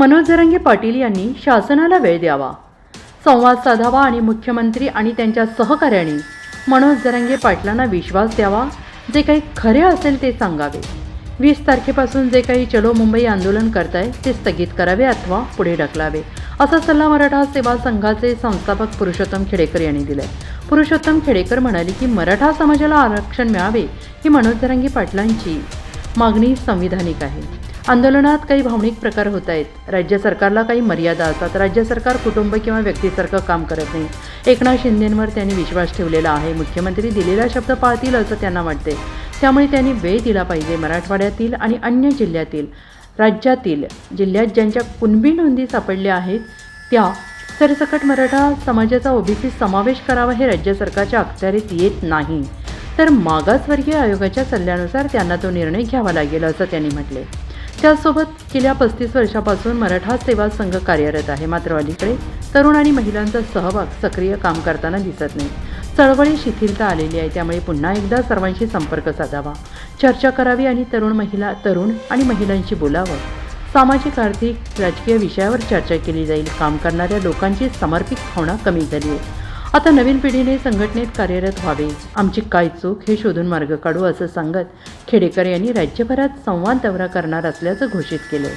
मनोज जरंगे पाटील यांनी शासनाला वेळ द्यावा. संवाद साधावा आणि मुख्यमंत्री आणि त्यांच्या सहकाऱ्यांनी मनोज जरंगे पाटलांना विश्वास द्यावा. जे काही खरे असेल ते सांगावे. वीस तारखेपासून जे काही चलो मुंबई आंदोलन करताय ते स्थगित करावे अथवा पुढे ढकलावे. असा सल्ला मराठा सेवा संघाचे संस्थापक पुरुषोत्तम खेडेकर यांनी दिलाय. पुरुषोत्तम खेडेकर म्हणाले की मराठा समाजाला आरक्षण मिळावे ही मनोज जरंगे पाटलांची मागणी संविधानिक आहे. आंदोलनात काही भावनिक प्रकार होत आहेत. राज्य सरकारला काही मर्यादा असतात. राज्य सरकार कुटुंब किंवा व्यक्तीसारखं काम करत नाही. एकनाथ शिंदेंवर त्यांनी विश्वास ठेवलेला आहे. मुख्यमंत्री दिलेला शब्द पाळतील असं त्यांना वाटते. त्यामुळे त्यांनी वेळ दिला पाहिजे मराठवाड्यातील आणि अन्य जिल्ह्यातील राज्यातील जिल्ह्यात ज्यांच्या कुणबी नोंदी सापडल्या आहेत त्या सरसकट मराठा समाजाचा ओबीसी समावेश करावा हे राज्य सरकारच्या अखत्यारीत येत नाही. तर मागासवर्गीय आयोगाच्या सल्ल्यानुसार त्यांना तो निर्णय घ्यावा लागेल असं त्यांनी म्हटले. त्यासोबत गेल्या पस्तीस वर्षापासून मराठा सेवा संघ कार्यरत आहे. मात्र अलीकडे तरुण आणि महिलांचा सहभाग सक्रिय काम करताना दिसत नाही. चळवळी शिथिलता आलेली आहे. त्यामुळे पुन्हा एकदा सर्वांशी संपर्क साधावा. चर्चा करावी आणि तरुण महिला तरुण आणि महिलांशी बोलावं. सामाजिक आर्थिक राजकीय विषयावर चर्चा केली जाईल. काम करणाऱ्या लोकांची समर्पित भावना कमी झाली आहे. आता नवीन पिढीने संघटनेत कार्यरत व्हावे. आमची काय चूक हे शोधून मार्ग काढू असं सांगत खेडेकर यांनी राज्यभरात संवाद दौरा करणार असल्याचं घोषित केलं